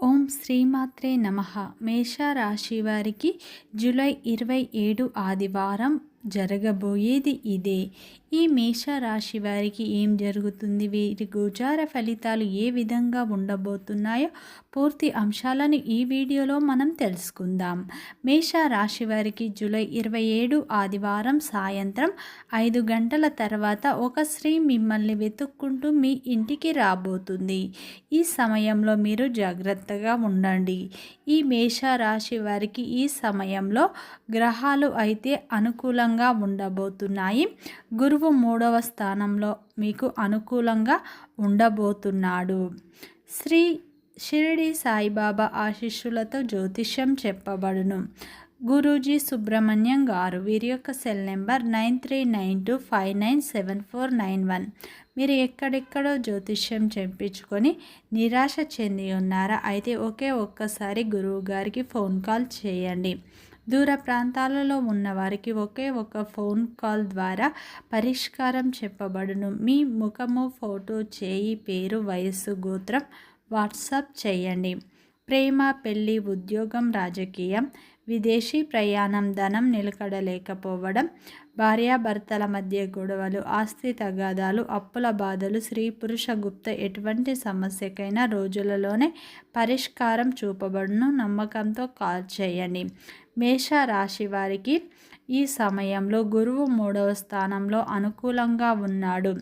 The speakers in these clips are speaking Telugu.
ఓం శ్రీమాత్రే నమ. మేషరాశి వారికి జూలై ఇరవై ఏడు ఆదివారం జరగబోయేది ఇదే. ఈ మేషరాశి వారికి ఏం జరుగుతుంది? వీరి గోచార ఫలితాలు ఏ విధంగా ఉండబోతున్నాయో పూర్తి అంశాలను ఈ వీడియోలో మనం తెలుసుకుందాం. మేష రాశి వారికి జూలై ఇరవై ఏడు ఆదివారం సాయంత్రం ఐదు గంటల తర్వాత ఒక స్త్రీ మిమ్మల్ని వెతుక్కుంటూ మీ ఇంటికి రాబోతుంది. ఈ సమయంలో మీరు జాగ్రత్తగా ఉండండి. ఈ మేష రాశి వారికి ఈ సమయంలో గ్రహాలు అయితే అనుకూలంగా ఉండబోతున్నాయి. గురు గురువు మూడవ స్థానంలో మీకు అనుకూలంగా ఉండబోతున్నాడు. శ్రీ షిరిడి సాయిబాబా ఆశిష్యులతో జ్యోతిష్యం చెప్పబడును. గురూజీ సుబ్రహ్మణ్యం గారు వీరి యొక్క cell number nine three nine two five nine seven four nine one. మీరు ఎక్కడెక్కడో జ్యోతిష్యం చెప్పించుకొని నిరాశ చెంది ఉన్నారా? అయితే ఒకే ఒక్కసారి గురువు గారికి ఫోన్ కాల్ చేయండి. దూర ప్రాంతాలలో ఉన్నవారికి ఒకే ఒక ఫోన్ కాల్ ద్వారా పరిష్కారం చెప్పబడును. మీ ముఖము ఫోటో చేయి పేరు వయస్సు గోత్రం వాట్సాప్ చేయండి. ప్రేమ పెళ్ళి ఉద్యోగం రాజకీయం విదేశీ ప్రయాణం ధనం నిలకడలేకపోవడం భార్యాభర్తల మధ్య గొడవలు ఆస్తి తగాదాలు అప్పుల బాధలు స్త్రీ పురుష గుప్త ఎటువంటి సమస్యకైనా రోజులలోనే పరిష్కారం చూపబడును నమ్మకంతో కాల్ చేయండి. మేష రాశి వారికి ఈ సమయంలో గురువు మూడవ స్థానంలో అనుకూలంగా ఉన్నాడు.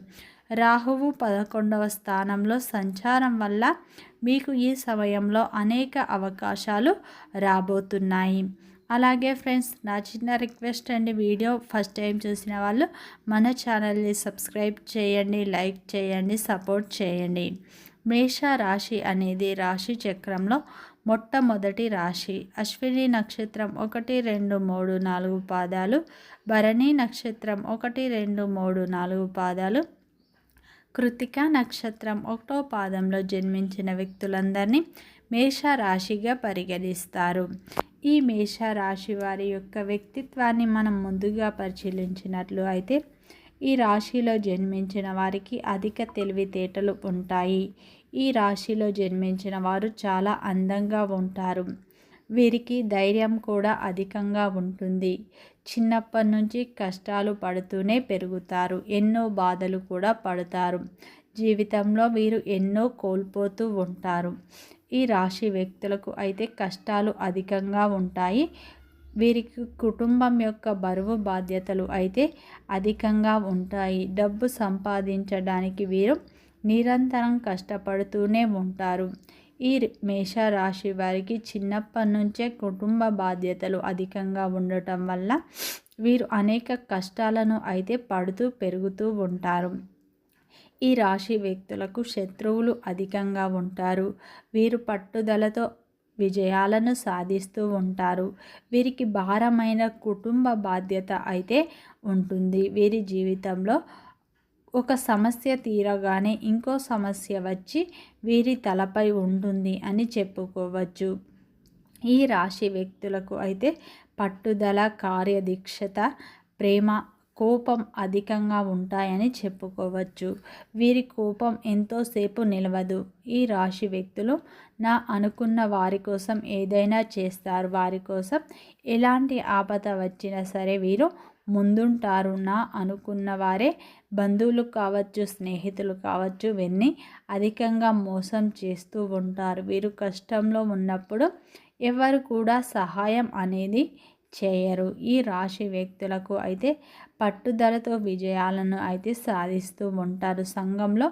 రాహువు పదకొండవ స్థానంలో సంచారం వల్ల మీకు ఈ సమయంలో అనేక అవకాశాలు రాబోతున్నాయి. అలాగే ఫ్రెండ్స్ నా చిన్న రిక్వెస్ట్ అండి వీడియో ఫస్ట్ టైం చూసిన వాళ్ళు మన ఛానల్ని సబ్స్క్రైబ్ చేయండి లైక్ చేయండి సపోర్ట్ చేయండి. మేష రాశి అనేది రాశి చక్రంలో మొట్టమొదటి రాశి. అశ్విని నక్షత్రం ఒకటి రెండు మూడు నాలుగు పాదాలు. భరణి నక్షత్రం ఒకటి రెండు మూడు నాలుగు పాదాలు. కృతిక నక్షత్రం ఒకటో పాదంలో జన్మించిన వ్యక్తులందరినీ మేషరాశిగా పరిగణిస్తారు. ఈ మేషరాశి వారి యొక్క వ్యక్తిత్వాన్ని మనం ముందుగా పరిశీలించినట్లు అయితే ఈ రాశిలో జన్మించిన వారికి అధిక తెలివితేటలు ఉంటాయి. ఈ రాశిలో జన్మించిన వారు చాలా అందంగా ఉంటారు. వీరికి ధైర్యం కూడా అధికంగా ఉంటుంది. చిన్నప్పటి నుంచి కష్టాలు పడుతూనే పెరుగుతారు. ఎన్నో బాధలు కూడా పడతారు. జీవితంలో వీరు ఎన్నో కోల్పోతూ ఉంటారు. ఈ రాశి వ్యక్తులకు అయితే కష్టాలు అధికంగా ఉంటాయి. వీరికి కుటుంబం యొక్క బరువు బాధ్యతలు అయితే అధికంగా ఉంటాయి. డబ్బు సంపాదించడానికి వీరు నిరంతరం కష్టపడుతూనే ఉంటారు. ఈ మేషరాశి వారికి చిన్నప్పటి నుంచే కుటుంబ బాధ్యతలు అధికంగా ఉండటం వల్ల వీరు అనేక కష్టాలను అయితే పడుతూ పెరుగుతూ ఉంటారు. ఈ రాశి వ్యక్తులకు శత్రువులు అధికంగా ఉంటారు. వీరు పట్టుదలతో విజయాలను సాధిస్తూ ఉంటారు. వీరికి భారమైన కుటుంబ బాధ్యత అయితే ఉంటుంది. వీరి జీవితంలో ఒక సమస్య తీరగానే ఇంకో సమస్య వచ్చి వీరి తలపై ఉంటుంది అని చెప్పుకోవచ్చు. ఈ రాశి వ్యక్తులకు అయితే పట్టుదల కార్యదీక్షత ప్రేమ కోపం అధికంగా ఉంటాయని చెప్పుకోవచ్చు. వీరి కోపం ఎంతోసేపు నిలవదు. ఈ రాశి వ్యక్తులు నా అనుకున్న వారి కోసం ఏదైనా చేస్తారు. వారి కోసం ఎలాంటి ఆపద వచ్చినా సరే వీరు ముందుంటారు. నా అనుకున్న వారే బంధువులు కావచ్చు స్నేహితులు కావచ్చు ఇవన్నీ అధికంగా మోసం చేస్తూ ఉంటారు. వీరు కష్టంలో ఉన్నప్పుడు ఎవరు కూడా సహాయం అనేది చేయరు. ఈ రాశి వ్యక్తులకు అయితే పట్టుదలతో విజయాలను అయితే సాధిస్తూ ఉంటారు. సంఘంలో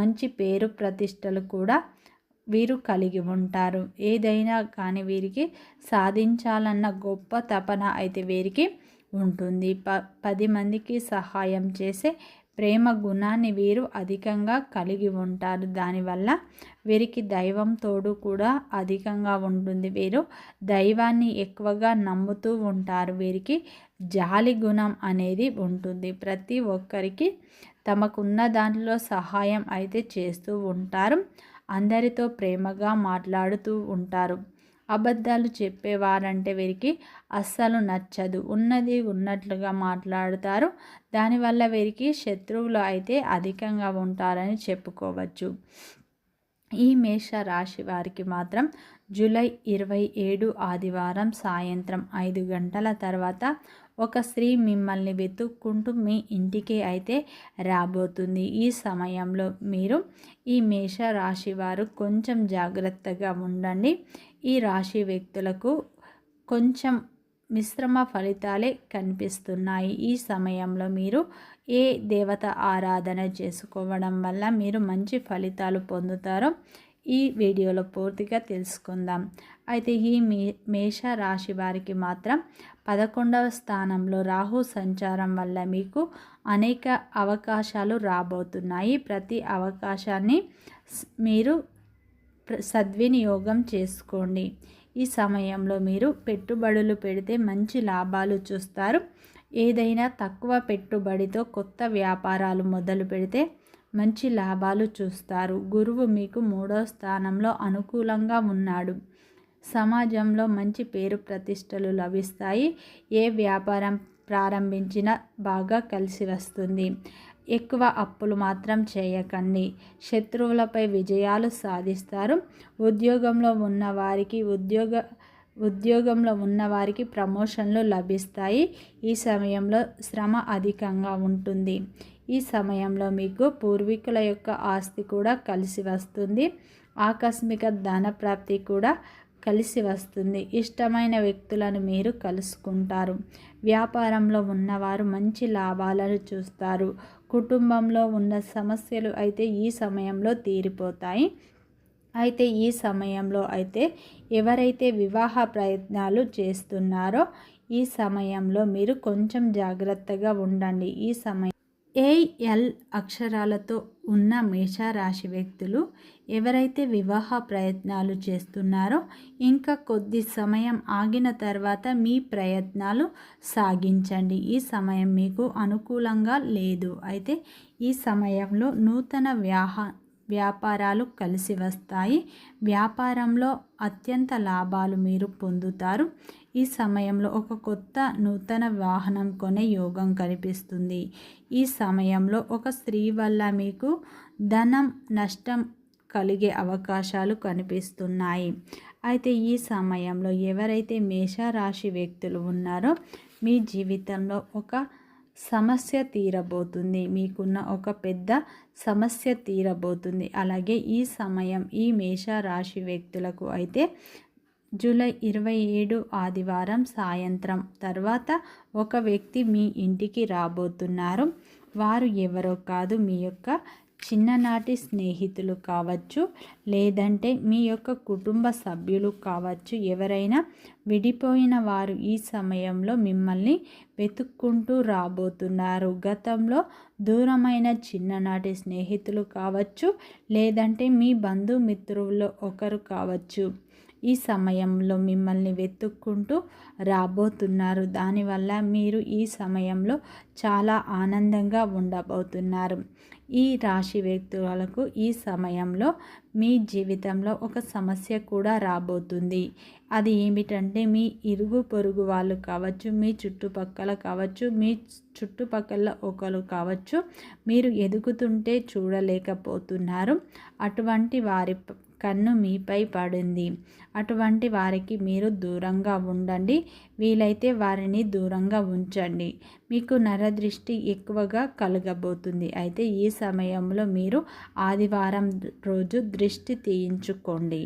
మంచి పేరు ప్రతిష్టలు కూడా వీరు కలిగి ఉంటారు. ఏదైనా కానీ వీరికి సాధించాలన్న గొప్ప తపన అయితే వీరికి ఉంటుంది. ప పది మందికి సహాయం చేసే ప్రేమ గుణాన్ని వీరు అధికంగా కలిగి ఉంటారు. దానివల్ల వీరికి దైవం తోడు కూడా అధికంగా ఉంటుంది. వీరు దైవాన్ని ఎక్కువగా నమ్ముతూ ఉంటారు. వీరికి జాలి గుణం అనేది ఉంటుంది. ప్రతి ఒక్కరికి తమకున్న దాంట్లో సహాయం అయితే చేస్తూ ఉంటారు. అందరితో ప్రేమగా మాట్లాడుతూ ఉంటారు. అబద్ధాలు చెప్పేవారంటే వీరికి అస్సలు నచ్చదు. ఉన్నది ఉన్నట్లుగా మాట్లాడతారు. దానివల్ల వీరికి శత్రువులు అయితే అధికంగా ఉంటారని చెప్పుకోవచ్చు. ఈ మేష రాశి వారికి మాత్రం జూలై ఇరవై ఏడు ఆదివారం సాయంత్రం ఐదు గంటల తర్వాత ఒక స్త్రీ మిమ్మల్ని వెతుక్కుంటూ మీ ఇంటికి అయితే రాబోతుంది. ఈ సమయంలో మీరు ఈ మేష రాశి వారు కొంచెం జాగ్రత్తగా ఉండండి. ఈ రాశి వ్యక్తులకు కొంచెం మిశ్రమ ఫలితాలే కనిపిస్తున్నాయి. ఈ సమయంలో మీరు ఏ దేవత ఆరాధన చేసుకోవడం వల్ల మీరు మంచి ఫలితాలు పొందుతారో ఈ వీడియోలో పూర్తిగా తెలుసుకుందాం. అయితే ఈ మే మేష రాశి వారికి మాత్రం పదకొండవ స్థానంలో రాహు సంచారం వల్ల మీకు అనేక అవకాశాలు రాబోతున్నాయి. ప్రతి అవకాశాన్ని మీరు సద్వినియోగం చేసుకోండి. ఈ సమయంలో మీరు పెట్టుబడులు పెడితే మంచి లాభాలు చూస్తారు. ఏదైనా తక్కువ పెట్టుబడితో కొత్త వ్యాపారాలు మొదలు పెడితే మంచి లాభాలు చూస్తారు. గురువు మీకు మూడో స్థానంలో అనుకూలంగా ఉన్నాడు. సమాజంలో మంచి పేరు ప్రతిష్టలు లభిస్తాయి. ఏ వ్యాపారం ప్రారంభించినా బాగా కలిసి వస్తుంది. ఎక్కువ అప్పులు మాత్రం చేయకండి. శత్రువులపై విజయాలు సాధిస్తారు. ఉద్యోగంలో ఉన్న వారికి ఉద్యోగ ఉద్యోగంలో ఉన్నవారికి ప్రమోషన్లు లభిస్తాయి. ఈ సమయంలో శ్రమ అధికంగా ఉంటుంది. ఈ సమయంలో మీకు పూర్వీకుల యొక్క ఆస్తి కూడా కలిసి వస్తుంది. ఆకస్మిక ధన ప్రాప్తి కూడా కలిసి వస్తుంది. ఇష్టమైన వ్యక్తులను మీరు కలుసుకుంటారు. వ్యాపారంలో ఉన్నవారు మంచి లాభాలను చూస్తారు. కుటుంబంలో ఉన్న సమస్యలు అయితే ఈ సమయంలో తీరిపోతాయి. అయితే ఈ సమయంలో అయితే ఎవరైతే వివాహ ప్రయత్నాలు చేస్తున్నారో ఈ సమయంలో మీరు కొంచెం జాగ్రత్తగా ఉండండి. ఈ సమయం ఏఎల్ అక్షరాలతో ఉన్న మేషరాశి వ్యక్తులు ఎవరైతే వివాహ ప్రయత్నాలు చేస్తున్నారో ఇంకా కొద్ది సమయం ఆగిన తర్వాత మీ ప్రయత్నాలు సాగించండి. ఈ సమయం మీకు అనుకూలంగా లేదు. అయితే ఈ సమయంలో నూతన వ్యాహ వ్యాపారాలు కలిసి వస్తాయి. వ్యాపారంలో అత్యంత లాభాలు మీరు పొందుతారు. ఈ సమయంలో ఒక కొత్త నూతన వాహనం కొనే యోగం కనిపిస్తుంది. ఈ సమయంలో ఒక స్త్రీ వల్ల మీకు ధనం నష్టం కలిగే అవకాశాలు కనిపిస్తున్నాయి. అయితే ఈ సమయంలో ఎవరైతే మేషరాశి వ్యక్తులు ఉన్నారో మీ జీవితంలో ఒక సమస్య తీరబోతుంది. మీకున్న ఒక పెద్ద సమస్య తీరబోతుంది. అలాగే ఈ సమయం ఈ మేష రాశి వ్యక్తులకు అయితే జూలై ఇరవై ఏడు ఆదివారం సాయంత్రం. తర్వాత ఒక వ్యక్తి మీ ఇంటికి రాబోతున్నారు. వారు ఎవరో కాదు మీ యొక్క చిన్ననాటి స్నేహితులు కావచ్చు లేదంటే మీ యొక్క కుటుంబ సభ్యులు కావచ్చు. ఎవరైనా విడిపోయిన వారు ఈ సమయంలో మిమ్మల్ని వెతుక్కుంటూ రాబోతున్నారు. గతంలో దూరమైన చిన్ననాటి స్నేహితులు కావచ్చు లేదంటే మీ బంధుమిత్రుల్లో ఒకరు కావచ్చు. ఈ సమయంలో మిమ్మల్ని వెతుక్కుంటూ రాబోతున్నారు. దానివల్ల మీరు ఈ సమయంలో చాలా ఆనందంగా ఉండబోతున్నారు. ఈ రాశి వ్యక్తులకు ఈ సమయంలో మీ జీవితంలో ఒక సమస్య కూడా రాబోతుంది. అది ఏమిటంటే మీ ఇరుగు పొరుగు వాళ్ళు కావచ్చు మీ చుట్టుపక్కల కావచ్చు మీ చుట్టుపక్కల ఒకరు కావచ్చు మీరు ఎదుగుతుంటే చూడలేకపోతున్నారు. అటువంటి వారి కన్ను మీపై పడింది. అటువంటి వారికి మీరు దూరంగా ఉండండి. వీలైతే వారిని దూరంగా ఉంచండి. మీకు నరదృష్టి ఎక్కువగా కలగబోతుంది. అయితే ఈ సమయంలో మీరు ఆదివారం రోజు దృష్టి తీయించుకోండి.